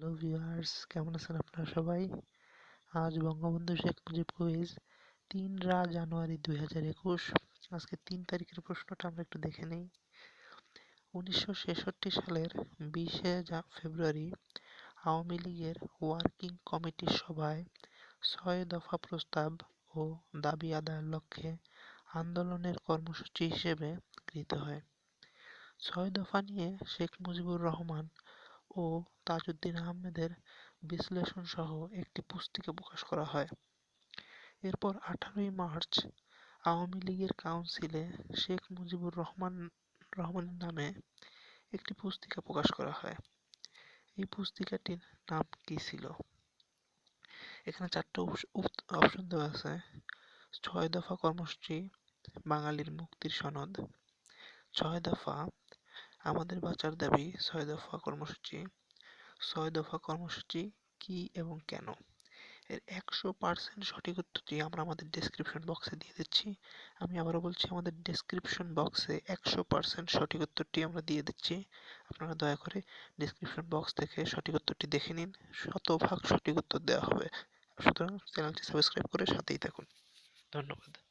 Hello viewers কেমন আছেন আপনারা সবাই? আজ বঙ্গবন্ধু শেখ মুজিব কুইজ তিন রা জানুয়ারি দুই হাজার একুশ। আজকে তিন তারিখের প্রশ্নটা আমরা একটু দেখে নেই। উনিশশো ছেষট্টি সালের বিশে ফেব্রুয়ারি আওয়ামী লীগের ওয়ার্কিং কমিটির সভায় ছয় দফা প্রস্তাব ও দাবি আদায়ের লক্ষ্যে আন্দোলনের কর্মসূচি হিসেবে গৃহীত হয়। ছয় দফা নিয়ে শেখ মুজিবুর রহমান ও তাজউদ্দিন আহমেদের বিশ্লেষণ সহ একটি পুস্তিকা প্রকাশ করা হয়। এরপর আঠারোই মার্চ আওয়ামী লীগের কাউন্সিলে শেখ মুজিবুর রহমান, রহমানের নামে একটি পুস্তিকা প্রকাশ করা হয়। এই পুস্তিকাটির নাম কি ছিল? এখানে চারটা অপশন দেওয়া আছে। ছয় দফা কর্মসূচি, বাঙালির মুক্তির সনদ। ছয় দফা আমাদের বাঁচার দাবি ছয় দফা কর্মসূচি। ছয় দফা কর্মসূচি কি এবং কেন? এর একশো পার্সেন্ট সঠিক উত্তরটি আমরা আমাদের ডেসক্রিপশন বক্সে দিয়ে দিচ্ছি। আমি আবারও বলছি, আমাদের ডেসক্রিপশন বক্সে একশো পার্সেন্ট সঠিক উত্তরটি আমরা দিয়ে দিচ্ছি। আপনারা দয়া করে ডেসক্রিপশন বক্স থেকে সঠিক উত্তরটি দেখে নিন। শতভাগ সঠিক উত্তর দেওয়া হবে। সুতরাং চ্যানেলটি সাবস্ক্রাইব করে সাথেই থাকুন। ধন্যবাদ।